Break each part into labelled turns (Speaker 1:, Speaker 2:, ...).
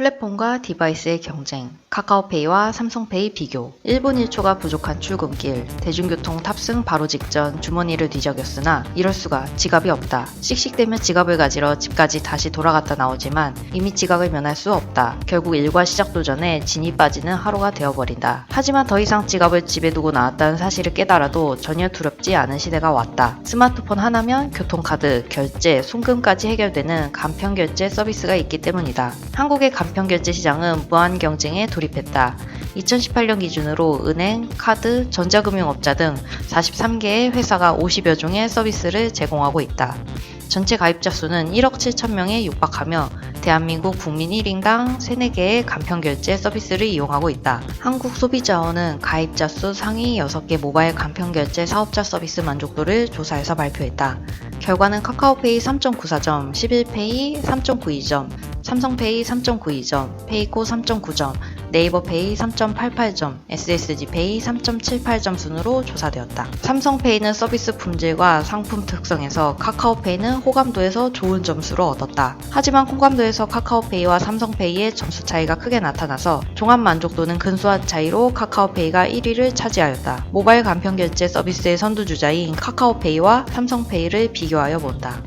Speaker 1: 플랫폼과 디바이스의 경쟁, 카카오페이와 삼성페이 비교, 1분 1초가 부족한 출근길, 대중교통 탑승 바로 직전 주머니를 뒤적였으나 이럴 수가 지갑이 없다. 씩씩대며 지갑을 가지러 집까지 다시 돌아갔다 나오지만 이미 지갑을 면할 수 없다. 결국 일과 시작도 전에 진이 빠지는 하루가 되어버린다. 하지만 더 이상 지갑을 집에 두고 나왔다는 사실을 깨달아도 전혀 두렵지 않은 시대가 왔다. 스마트폰 하나면 교통카드, 결제, 송금까지 해결되는 간편결제 서비스가 있기 때문이다. 한국의 간편결제 시장은 무한 경쟁에 돌입했다. 2018년 기준으로 은행, 카드, 전자금융업자 등 43개의 회사가 50여 종의 서비스를 제공하고 있다. 전체 가입자 수는 1억 7천 명에 육박하며 대한민국 국민 1인당 3, 4개의 간편결제 서비스를 이용하고 있다. 한국소비자원은 가입자 수 상위 6개 모바일 간편결제 사업자 서비스 만족도를 조사해서 발표했다. 결과는 카카오페이 3.94점, 11페이 3.92점, 삼성페이 3.92점, 페이코 3.9점, 네이버 페이 3.88점, SSG페이 3.78점 순으로 조사되었다. 삼성페이는 서비스 품질과 상품 특성에서 카카오페이는 호감도에서 좋은 점수를 얻었다. 하지만 호감도에서 카카오페이와 삼성페이의 점수 차이가 크게 나타나서 종합 만족도는 근소한 차이로 카카오페이가 1위를 차지하였다. 모바일 간편 결제 서비스의 선두주자인 카카오페이와 삼성페이를 비교하여 본다.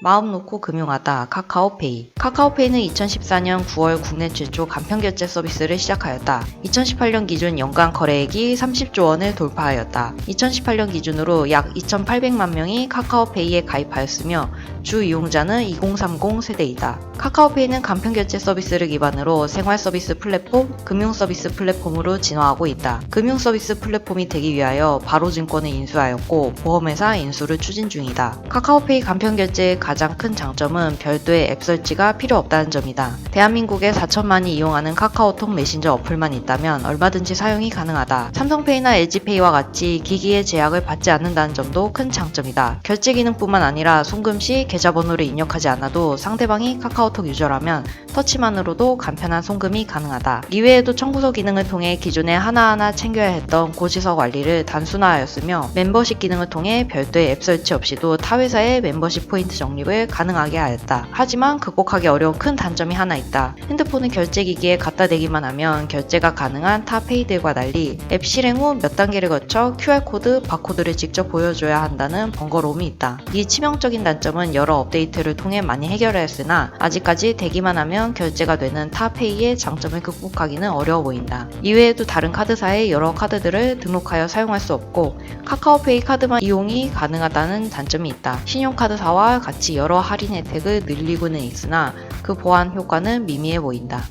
Speaker 1: 마음 놓고 금융하다 카카오페이 카카오페이는 2014년 9월 국내 최초 간편결제 서비스를 시작하였다. 2018년 기준 연간 거래액이 30조 원을 돌파하였다. 2018년 기준으로 약 2,800만 명이 카카오페이에 가입하였으며 주 이용자는 2030 세대이다. 카카오페이는 간편결제 서비스를 기반으로 생활서비스 플랫폼, 금융서비스 플랫폼으로 진화하고 있다. 금융서비스 플랫폼이 되기 위하여 바로증권을 인수하였고 보험회사 인수를 추진 중이다. 카카오페이 간편결제의 가장 큰 장점은 별도의 앱 설치가 필요 없다는 점이다. 대한민국에 4천만이 이용하는 카카오톡 메신저 어플만 있다면 얼마든지 사용이 가능하다. 삼성페이나 LG페이와 같이 기기의 제약을 받지 않는다는 점도 큰 장점이다. 결제 기능뿐만 아니라 송금 시 계좌번호를 입력하지 않아도 상대방이 카카오톡 유저라면 터치만으로도 간편한 송금이 가능하다. 이외에도 청구서 기능을 통해 기존에 하나하나 챙겨야 했던 고지서 관리를 단순화하였으며 멤버십 기능을 통해 별도의 앱 설치 없이도 타 회사의 멤버십 포인트 적립을 가능하게 하였다. 하지만 극복하기 어려운 큰 단점이 하나 있다. 핸드폰을 결제기기에 갖다 대기만 하면 결제가 가능한 타 페이들과 달리 앱 실행 후 몇 단계를 거쳐 QR코드, 바코드를 직접 보여줘야 한다는 번거로움이 있다. 이 치명적인 단점은 여러 업데이트를 통해 많이 해결하였으나 아직까지 대기만 하면 결제가 되는 타페이의 장점을 극복하기는 어려워 보인다. 이외에도 다른 카드사의 여러 카드들을 등록하여 사용할 수 없고 카카오페이 카드만 이용이 가능하다는 단점이 있다. 신용카드사와 같이 여러 할인 혜택을 늘리고는 있으나 그 보안 효과는 미미해 보인다.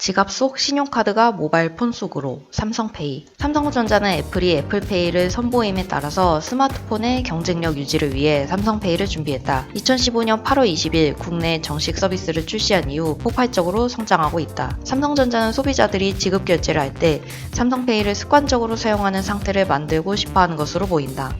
Speaker 1: 지갑 속 신용카드가 모바일 폰 속으로 삼성페이 삼성전자는 애플이 애플페이를 선보임에 따라서 스마트폰의 경쟁력 유지를 위해 삼성페이를 준비했다. 2015년 8월 20일 국내 정식 서비스를 출시한 이후 폭발적으로 성장하고 있다. 삼성전자는 소비자들이 지급 결제를 할 때 삼성페이를 습관적으로 사용하는 상태를 만들고 싶어 하는 것으로 보인다.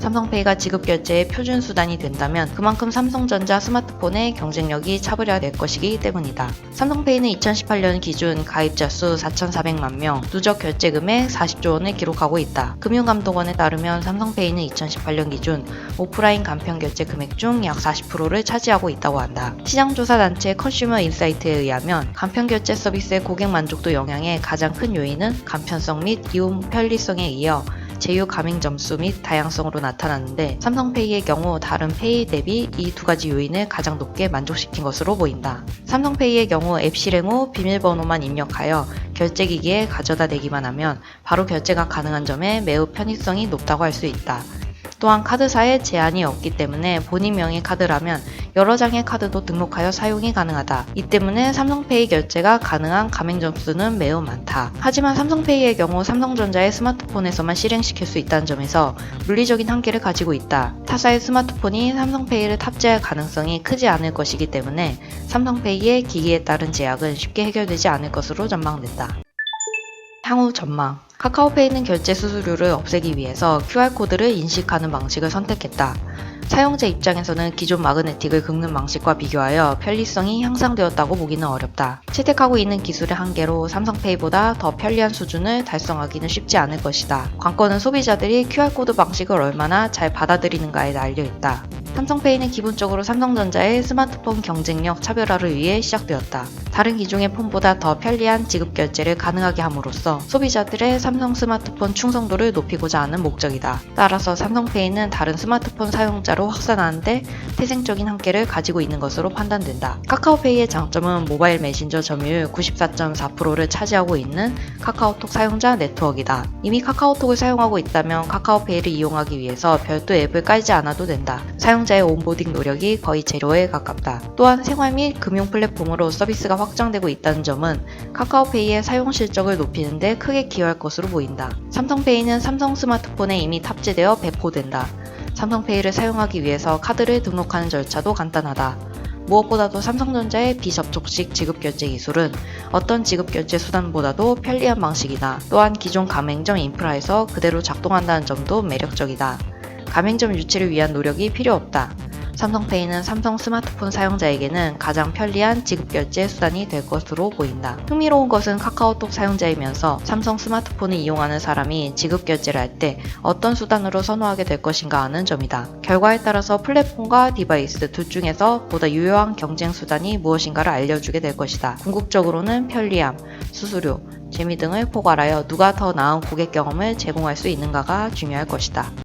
Speaker 1: 삼성페이가 지급 결제의 표준 수단이 된다면 그만큼 삼성전자 스마트폰의 경쟁력이 차별화될 것이기 때문이다. 삼성페이는 2018년 기준 가입자 수 4,400만 명, 누적 결제 금액 40조 원을 기록하고 있다. 금융감독원에 따르면 삼성페이는 2018년 기준 오프라인 간편 결제 금액 중 약 40%를 차지하고 있다고 한다. 시장조사 단체 컨슈머 인사이트에 의하면 간편 결제 서비스의 고객 만족도 영향의 가장 큰 요인은 간편성 및 이용 편리성에 이어 제휴 가맹 점수 및 다양성으로 나타났는데 삼성페이의 경우 다른 페이 대비 이 두 가지 요인을 가장 높게 만족시킨 것으로 보인다. 삼성페이의 경우 앱 실행 후 비밀번호만 입력하여 결제기기에 가져다 대기만 하면 바로 결제가 가능한 점에 매우 편의성이 높다고 할 수 있다. 또한 카드사에 제한이 없기 때문에 본인 명의 카드라면 여러 장의 카드도 등록하여 사용이 가능하다. 이 때문에 삼성페이 결제가 가능한 가맹 점수는 매우 많다. 하지만 삼성페이의 경우 삼성전자의 스마트폰에서만 실행시킬 수 있다는 점에서 물리적인 한계를 가지고 있다. 타사의 스마트폰이 삼성페이를 탑재할 가능성이 크지 않을 것이기 때문에 삼성페이의 기기에 따른 제약은 쉽게 해결되지 않을 것으로 전망된다. 향후 전망 카카오페이는 결제 수수료를 없애기 위해서 QR코드를 인식하는 방식을 선택했다. 사용자 입장에서는 기존 마그네틱을 긁는 방식과 비교하여 편리성이 향상되었다고 보기는 어렵다. 채택하고 있는 기술의 한계로 삼성페이보다 더 편리한 수준을 달성하기는 쉽지 않을 것이다. 관건은 소비자들이 QR코드 방식을 얼마나 잘 받아들이는가에 달려있다. 삼성페이는 기본적으로 삼성전자의 스마트폰 경쟁력 차별화를 위해 시작되었다. 다른 기종의 폰보다 더 편리한 지급 결제를 가능하게 함으로써 소비자들의 삼성 스마트폰 충성도를 높이고자 하는 목적이다. 따라서 삼성페이는 다른 스마트폰 사용자로 확산하는데 태생적인 한계를 가지고 있는 것으로 판단된다. 카카오페이의 장점은 모바일 메신저 점유율 94.4%를 차지하고 있는 카카오톡 사용자 네트워크이다. 이미 카카오톡을 사용하고 있다면 카카오페이를 이용하기 위해서 별도 앱을 깔지 않아도 된다. 사용자의 온보딩 노력이 거의 제로에 가깝다. 또한 생활 및 금융 플랫폼으로 서비스가 확장되고 있다는 점은 카카오페이의 사용 실적을 높이는데 크게 기여할 것으로 보인다. 삼성페이는 삼성 스마트폰에 이미 탑재되어 배포된다. 삼성페이를 사용하기 위해서 카드를 등록하는 절차도 간단하다. 무엇보다도 삼성전자의 비접촉식 지급결제 기술은 어떤 지급결제 수단보다도 편리한 방식이다. 또한 기존 가맹점 인프라에서 그대로 작동한다는 점도 매력적이다. 가맹점 유치를 위한 노력이 필요 없다. 삼성페이는 삼성 스마트폰 사용자에게는 가장 편리한 지급결제 수단이 될 것으로 보인다. 흥미로운 것은 카카오톡 사용자이면서 삼성 스마트폰을 이용하는 사람이 지급결제를 할 때 어떤 수단으로 선호하게 될 것인가 하는 점이다. 결과에 따라서 플랫폼과 디바이스 둘 중에서 보다 유효한 경쟁 수단이 무엇인가를 알려주게 될 것이다. 궁극적으로는 편리함, 수수료, 재미 등을 포괄하여 누가 더 나은 고객 경험을 제공할 수 있는가가 중요할 것이다.